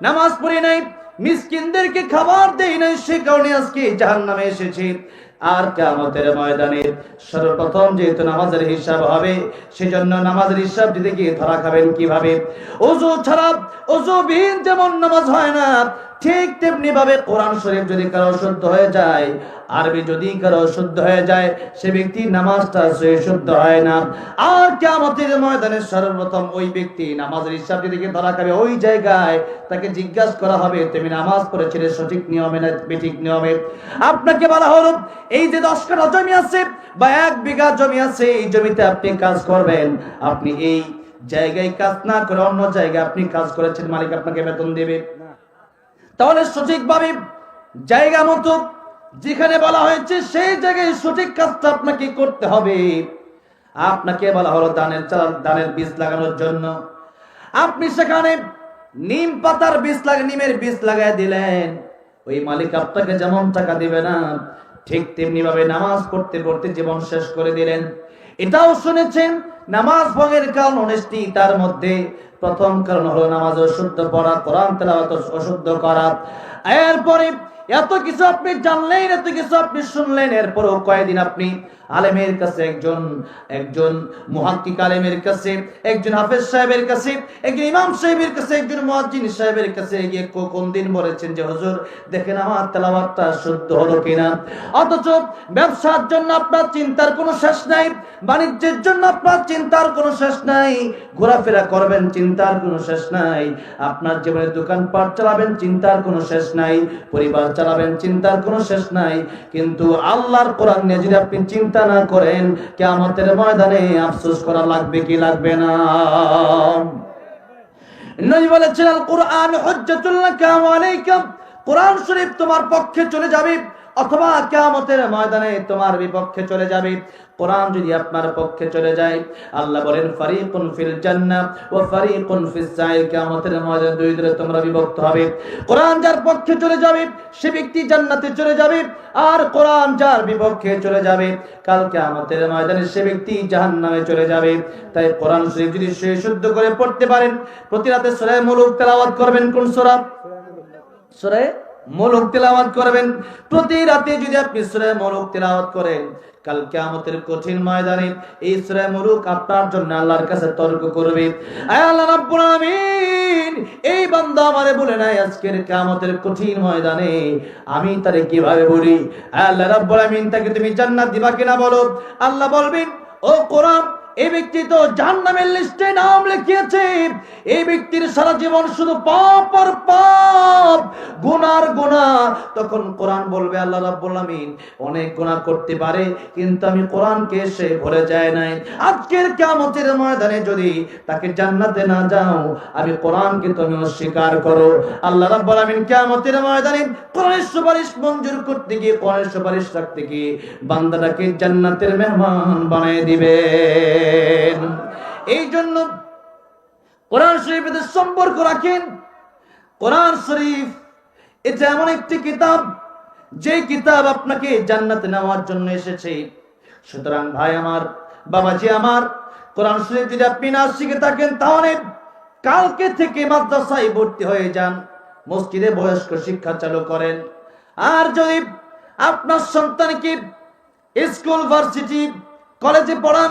নামাজ পড়ি নাই, মিসকিনদেরকে খাবার দেই নাই, সে কারণে আজকে জাহান নামে এসেছি। আর কামতের ময়দানে সর্বপ্রথম যেহেতু নামাজের হিসাব হবে, সেজন্য নামাজের হিসাব দিতে গিয়ে ধরা খাবেন কীভাবে? ওজু ছাড়া ওজুবিহীন যেমন নামাজ হয় না ঠিক তেমনি ভাবে কোরআন শরীফ যদি কারও শুদ্ধ হয়ে যায়, আরবি যদি কারও শুদ্ধ হয়ে যায়, সে ব্যক্তি নামাজটা সে শুদ্ধ হয় না। আর কেমতের ময়দানে সর্বপ্রথম ওই ব্যক্তি নামাজের হিসাব গিয়ে ধরা খাবে ওই জায়গায়, তাকে জিজ্ঞাসা করা হবে, তুমি নামাজ পড়েছিলে সঠিক নিয়মে না বেঠিক নিয়মে? আপনাকে বলা হলো, এই যে দশ কাঠা জমি আছে বা এক বিঘা জমি আছে, এই জমিতে আপনি কাজ করবেন। আপনি এই জায়গায় কাজ না করে অন্য জায়গায় আপনি কাজ করেছেন, মালিক আপনাকে বেতন দেবে। তাহলে সঠিকভাবে জায়গা মতো যেখানে বলা হয়েছে, সেই জায়গায় সঠিক কাজটা আপনাকে করতে হবে। আপনাকে বলা হলো দানের চাল, দানের বীজ লাগানোর জন্য। আপনি সেখানে নিম পাতার বীজ লাগা, নিমের বীজ লাগাই দিলেন। ওই মালিক আপনাকে যেমন টাকা দিবে না, ঠিক তেমনি ভাবে নামাজ পড়তে পড়তে জীবন শেষ করে দিলেন। এটাও শুনেছেন নামাজ ভঙ্গের কারণ অনিষ্টি, তার মধ্যে প্রথম কারণ হলো নামাজ অশুদ্ধ পড়া, কোরআন তেলাওয়াত অশুদ্ধ করা। এরপরে, এত কিছু আপনি জানলেন, এত কিছু আপনি শুনলেন, এরপরেও কয়েকদিন আপনি আলেমের কাছে একজন একজন মুহাক্কিক আলেমের কাছে, একজন হাফেজ সাহেবের কাছে, একজন ইমাম সাহেবের কাছে, একজন মুয়াজ্জিন সাহেবের কাছে গিয়ে কোন দিন বলেছেন যে, হুজুর, দেখেন আমার তেলাওয়াতটা শুদ্ধ হলো কিনা? অথচ ব্যবসার জন্য আপনার চিন্তার কোনো শেষ নাই, বাণিজ্যের জন্য আপনার চিন্তার কোনো শেষ নাই, ঘোরাফেরা করবেন চিন্তার কোনো শেষ নাই, আপনার জীবনে দোকানপাট চালাবেন চিন্তার কোনো শেষ নাই, পরিবার চালাবেন চিন্তার কোনো শেষ নাই, কিন্তু আল্লাহর কোরআন নিয়ে যদি আপনি চিন্তা না করেন কেমতের ময়দানে আফসোস করা লাগবে কি লাগবে না? নবী বলেছেন আল কোরআন হুজ্জাতুল লাকা ওয়া আলাইকা। কোরআন শরীফ তোমার পক্ষে চলে যাবে। অথবা কিয়ামতের ময়দানে তোমার বিপক্ষে চলে যাবে। কোরআন যদি আপনার পক্ষে চলে যায়, আল্লাহ বলেন, ফারিকুন ফিল জান্নাহ ওয়া ফারিকুন ফিস সাইর কিয়ামতের ময়দানে দুই দলে তোমরা বিভক্ত হবে। কোরআন যার পক্ষে চলে যাবে, সে ব্যক্তি জান্নাতে চলে যাবে, আর কোরআন যার বিপক্ষে চলে যাবে, কাল কিয়ামতের ময়দানে সে ব্যক্তি জাহান্নামে চলে যাবে। তাই কোরআন শরীফ যদি সে শুদ্ধ করে পড়তে পারেন, প্রতি রাতে সূরা মুলুক তেলাওয়াত করবেন কোন সূরা? সূরা মুলুক তেলাওয়াত করবেন। প্রতি রাতে যদি আপনি সূরা মুলুক তেলাওয়াত করেন, কাল কিয়ামতের কঠিন ময়দানে এই সূরা মুলুক আপনার জন্য আল্লাহর কাছে তর্ক করবে। আয় আল্লাহ রাব্বুল আলামিন, এই বান্দা আমারে বলে নাই আজকের কিয়ামতের কঠিন ময়দানে, আমি তারে কীভাবে বলি? আয় আল্লাহ রাব্বুল আলামিন, তাকে তুমি জান্নাত দিবা কিনা বলো? আল্লাহ বলবেন, ও কোরআন এই ব্যক্তি তো জাহান্নামের লিস্টে নাম লিখিয়েছে। এই ব্যক্তির সারা জীবন শুধু পাপ আর পাপ গুনার গুনাহ। তখন কোরআন বলবে, আল্লাহ রাব্বুল আমিন অনেক গুনাহ করতে পারে, কিন্তু আমি কোরআনকে সে ভুলে যায় নাই। আজকের কিয়ামতের ময়দানে যদি তাকে জান্নাতে না যাও, আমি কোরআনকে তুমি অস্বীকার করো। আল্লাহ রাব্বুল আমিন কিয়ামতের ময়দানে কোরআনের সুপারিশ মঞ্জুর করতে গিয়ে, কোরআনের সুপারিশ রাখতে গিয়ে বান্দাটাকে জান্নাতের মেহমান বানিয়ে দিবেন এই জন্য কোরআন শরীফের সম্পর্ক রাখেন। কোরআন শরীফ, এটা এমন একটি কিতাব যে কিতাব আপনাকে জান্নাতে নেওয়ার জন্য এসেছে। সুতরাং ভাই আমার, বাবাজি আমার, কোরআন শরীফ যদি আপনি না শিখে থাকেন, তাহলে কালকে থেকে মাদ্রাসায় ভর্তি হয়ে যান। মসজিদে বয়স্ক শিক্ষা চালু করেন। আর যদি আপনার সন্তানকে স্কুল, ভার্সিটি, কলেজে পড়ান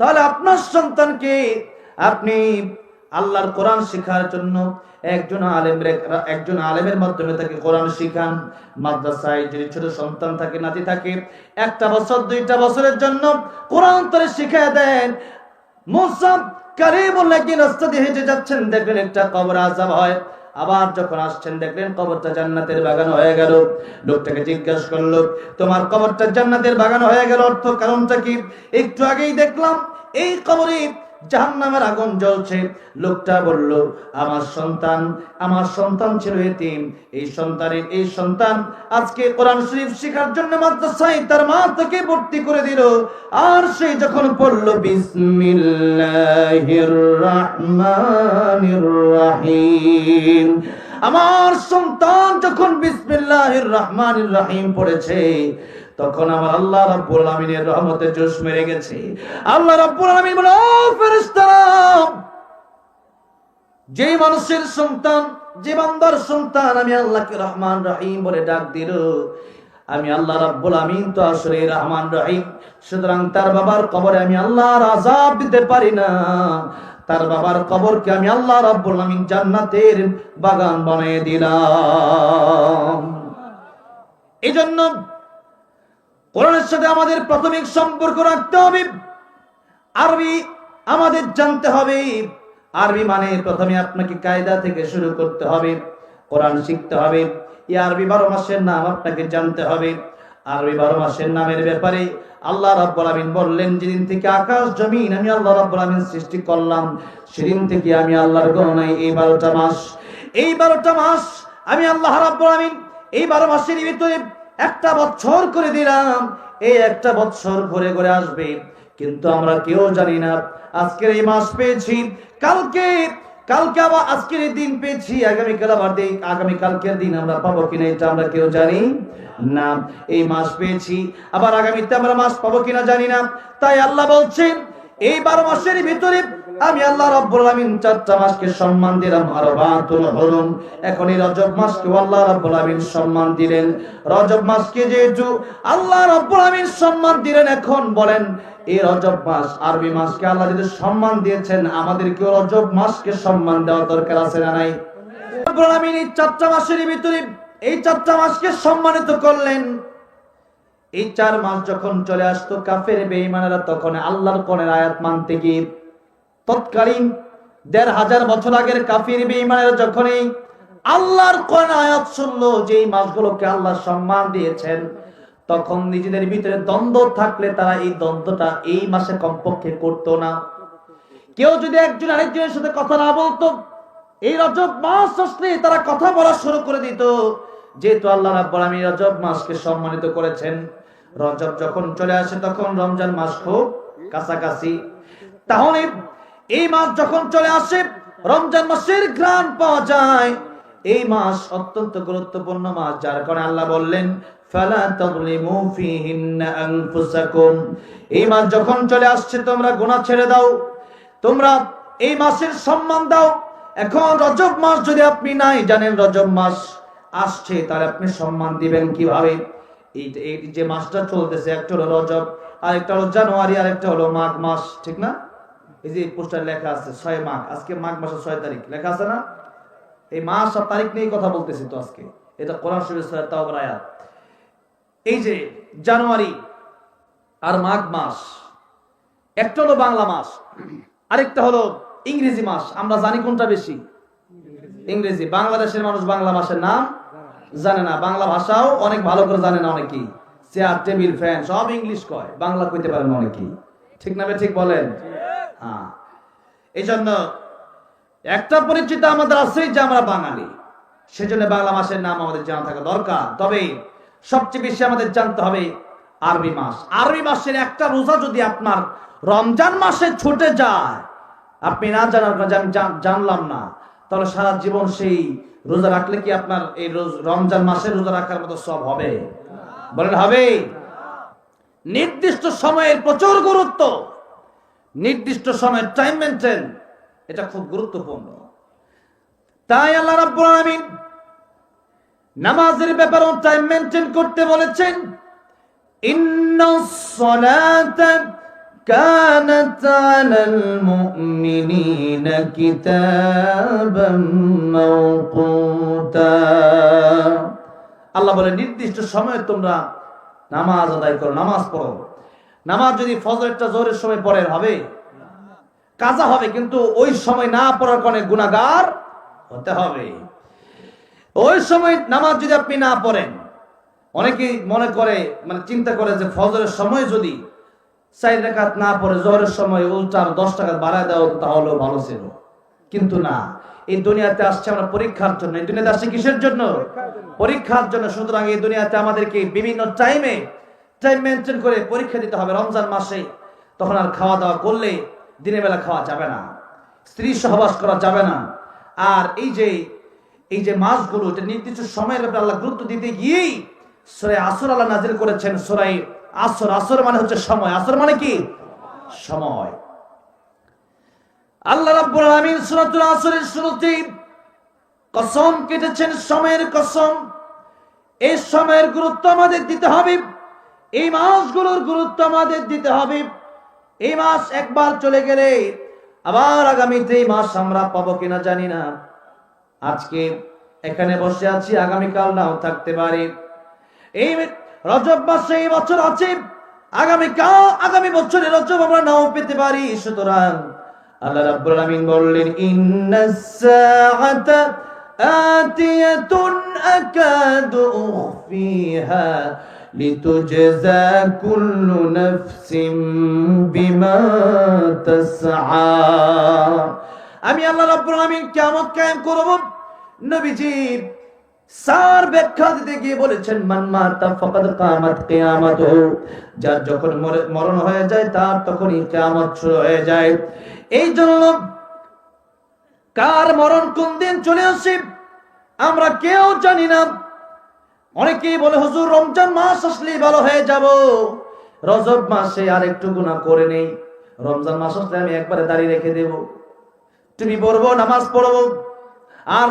তাহলে আপনার সন্তানকে আপনি আল্লাহর কোরআন শেখার জন্য একজন আলেম একজন আলেমের মাধ্যমে তাকে কোরআন শিখান। মাদ্রাসায় যদি ছোট সন্তান থাকে, নাতি থাকে, একটা বছর, দুইটা বছরের জন্য কোরআন তারে শিখিয়ে দেন। মুসাব কারিমুল্লাহ কি রাস্তা দিয়ে হেঁটে যাচ্ছেন দেখবেন একটা কবর আজাব হয়। আবার যখন আসছেন, দেখলেন কবরটা জান্নাতের বাগান হয়ে গেল। লোকটাকে জিজ্ঞাসা করল, তোমার কবরটা জান্নাতের বাগান হয়ে গেল অর্থ কারণটা কি? একটু আগেই দেখলাম এই কবরে জাহান্নামের আগুন জ্বলছে। লোকটা বলল, আমার সন্তান আমার সন্তান ছিল এতিম। এই সন্তানের, এই সন্তান আজকে কোরআন শরীফ শেখার জন্য মাদ্রাসায় তার মা তাকে ভর্তি করে দিল। আর সে যখন পড়ল, বিসমিল্লাহির রাহমানির রাহিম। আমার সন্তান যখন বিসমিল্লাহির রহমানির রহিম পড়েছে তখন আমার আল্লাহ রাব্বুল আলামিনের রহমতে জোশ মেরে গেছে। আল্লাহ রাব্বুল আলামিন বলে, ও ফেরেশতারা যেই মানুষের সন্তান, যে বান্দার সন্তান, আমি আল্লাহকে রহমান রহিম বলে ডাক দিল। আমি আল্লাহ রাব্বুল আমিন তো আসলে রহমান রহিম। সুতরাং তার বাবার কবরে আমি আল্লাহর আযাব দিতে পারি না। তার বাবার কবরকে আমি আল্লাহ রাব্বুল আমিন জান্নাতের বাগান বানিয়ে দিলাম। এই জন্য কোরআনের সাথে আমাদের প্রাথমিক সম্পর্ক রাখতে হবে। আরবি আমাদের জানতে হবে। আরবি মানে প্রথমে আপনাকে কায়দা থেকে শুরু করতে হবে, কোরআন শিখতে হবে। এই আরবি বারো মাসের নাম আপনাকে জানতে হবে। আরবি বারো মাসের নামের ব্যাপারে আল্লাহ রাব্বুল বললেন, যেদিন থেকে আকাশ, জমিন আমি আল্লাহ রাব্বুল সৃষ্টি করলাম, সেদিন থেকে আমি আল্লাহর গণনায় এই বারোটা মাস, এই বারোটা মাস আমি আল্লাহ রাব্বুল আমিন এই বারো মাসের ভিতরে একটা বছর করে দিলাম, এই একটা বছর ঘুরে ঘুরে আসবে। কিন্তু আমরা কেউ জানি না, আজকের এই মাস পেয়েছি, কালকে কালকে আবার আজকের এই দিন পেয়েছি, আগামীকাল আবার দিন আগামী কালকের দিন আমরা পাবো কিনা এটা আমরা কেউ জানি না। এই মাস পেয়েছি, আবার আগামীতে আমরা মাস পাবো কিনা জানি না। তাই আল্লাহ বলছেন এই বারো মাসের ভিতরে আমি আল্লাহ রাব্বুল আমিন চারটা মাসকে সম্মান দিলাম, আর বাতুল হরুম এখন এই রজব মাসকে আল্লাহ রাব্বুল আমিন সম্মান দিলেন। রজব মাসকে যেহেতু আল্লাহ রাব্বুল আমিন সম্মান দিলেন, এখন বলেন, এই রজব মাস, আরবি মাসকে আল্লাহ যদি সম্মান দিয়েছেন আমাদের আমাদেরকে রজব মাসকে সম্মান দেওয়া দরকার আছে না নাই? রাব্বুল আমিন এই চারটা মাসের ভিতরে এই চারটা মাসকে সম্মানিত করলেন। এই চার মাস যখন চলে আসতো, কাফের বেঈমানেরা তখন আল্লাহর কোরআনের আয়াত মানতে গিয়ে তৎকালীন দেড় হাজার বছর আগের কাফির বেঈমানেরা যখনই আল্লাহর কোরআন আয়াত শুনলো যে এই মাসগুলোকে আল্লাহ সম্মান দিয়েছেন, তখন নিজেদের ভিতরে দ্বন্দ্ব থাকলে তারা এই দ্বন্দ্বটা এই মাসে কমপক্ষে করতো না। কেউ যদি একজন আরেকজনের সাথে কথা না বলতো, এই রজব মাস আসলে তারা কথা বলা শুরু করে দিত। যেহেতু আল্লাহ রাব্বুল আলামিন রজব মাসকে সম্মানিত করেছেন, রজব যখন চলে আসে তখন রমজান মাস খুব কাছাকাছি। তাহলে এই মাস যখন চলে আসে, রমজান মাসের গ্রাম পাওয়া যায়। এই মাস অত্যন্ত গুরুত্বপূর্ণ মাস, যার কারণে আল্লাহ বললেন এই যখন চলে আসছে, তোমরা গুনাহ ছেড়ে দাও। তোমরা এই সম্মান দাও। এখন যদি আপনি নাই জানেন আসছে আপনি সম্মান দিবেন কীভাবে? এই যে মাসটা চলতেছে, একটা হলো রজব আর একটা হলো জানুয়ারি আর একটা হলো মাঘ মাস, ঠিক না? এই যে পোস্টার লেখা আছে ছয় মাঘ, আজকে মাঘ মাসের ছয় তারিখ। লেখা আছে না? এই মাস আর তারিখ নিয়েই কথা বলতেছি তো আজকে। এটা কোরআন শরীফ সূরা তাওবার আয়াত। এই যে জানুয়ারি আর মাঘ মাস, একটা হলো বাংলা মাস, আরেকটা হলো ইংরেজি মাস। আমরা জানি কোনটা বেশি? ইংরেজি। বাংলাদেশের মানুষ বাংলা মাসের নাম জানে না। বাংলা ভাষাও অনেক ভালো করে জানে না অনেকেই। চেয়ার, টেবিল, ফ্যান, সব ইংলিশ কয়। বাংলা কইতে পারেন অনেকেই। ঠিক না ঠিক বলেন? হ্যাঁ। এই জন্য একটা পরিচিত আমাদের আছে যে আমরা বাঙালি। সেজন্য বাংলা মাসের নাম আমাদের জানা থাকা দরকার। তবে সবচেয়ে বেশি আমাদের জানতে হবে আরবি মাস। আরবি মাসের একটা রোজা যদি আপনার রমজান মাসে ছুটে যায়, আপনি না জানার জানলাম না। তাহলে সারা জীবন সেই রোজা রাখলে কি আপনার এই রোজ রমজান মাসে রোজা রাখার মতো সব হবে? বলেন হবে। নির্দিষ্ট সময়ের প্রচুর গুরুত্ব। নির্দিষ্ট সময়ের টাইম মেনটেন এটা খুব গুরুত্বপূর্ণ তাই আল্লাহ রাব্বুল আলামিন নামাজের ব্যাপারেও টাইম মেনটেন করতে বলেছেন ইন্নাস সালাতা كانت على المؤمنين كتابا موقوتا আল্লাহ বলে নির্দিষ্ট সময়ে তোমরা নামাজ আদায় করো নামাজ পড়ো নামাজ যদি ফজরেরটা জোরের সময় পড়েন হবে? কাজা হবে, কিন্তু ওই সময় না পড়ার কারণে গুণাগার হতে হবে। ওই সময় নামাজ যদি আপনি না পড়েন, অনেকেই মনে করে মানে চিন্তা করে যে ফজরের সময় যদি চার রেখাত না পড়ে, জোহরের সময় উল্টার দশ টাকা বাড়ায় দেওয়া তাহলেও ভালো ছিল। কিন্তু না, এই দুনিয়াতে আসছে আমরা পরীক্ষার জন্য। এই দুনিয়াতে আসছে কিসের জন্য? পরীক্ষার জন্য। সুতরাং এই দুনিয়াতে আমাদেরকে বিভিন্ন টাইমে টাইম মেনটেন করে পরীক্ষা দিতে হবে রমজান মাসে, তখন আর খাওয়া দাওয়া করলে দিনের বেলা খাওয়া যাবে না। স্ত্রী সহবাস করা যাবে না। আর এই যে এই যে মাসগুলো, এটা নির্দিষ্ট সময়ের ব্যাপারে আল্লাহ গুরুত্ব দিতে গিয়েই সরে আসর আল্লাহ নাজিল করেছেন সরাই আসর। আসর মানে হচ্ছে সময়। আসর মানে কি? সময়। আল্লাহ রাব্বুল আলামিন সূরাতুল আসরের শুরুতেই কসম কেটেছেন, সময়ের কসম। এই সময়ের গুরুত্ব আমাদের দিতে হবে। এই মাসগুলোর গুরুত্ব আমাদের দিতে হবে। এই মাস একবার চলে গেলে আবার আগামীতে এই মাস আমরা পাবো কিনা জানি না। আজকে এখানে বসে আছি, আগামীকাল নাও থাকতে পারি। এই রজব মাসে এই বছর আছে, আগামীকাল, আগামী বছরে রজব আমরা নাও পেতে পারি। সুতরাং আল্লাহ রাব্বুল আলামিন বললেন ইন্নাস সাআতা আতিয়াতুন আকাদু উখফিহা লিতুজজা কুল্লু নাফসিন বিমা তাসআ আমি আল্লাহ রাব্বুল আলামিন কিয়ামত কায়েম করব। নবীজি সার ব্যাখ্যা দিতে গিয়ে বলেছেন, মান মাতা ফাকাদ কামাত কিয়ামাতু। যার যখন মরণ হয়ে যায়, তার তখনই কিয়ামত শুরু হয়ে যায়। এই জন্য কার মরণ কোন দিন চলে আসে, আমরা কেউ জানি না। অনেকেই বলে, হুজুর, রমজান মাস আসলেই ভালো হয়ে যাব। রজব মাসে আর একটু গুণা করে নেই। রমজান মাস আসলে আমি একবারে দাঁড়িয়ে রেখে দেব। তুমি পড়ব, নামাজ পড়ব। আর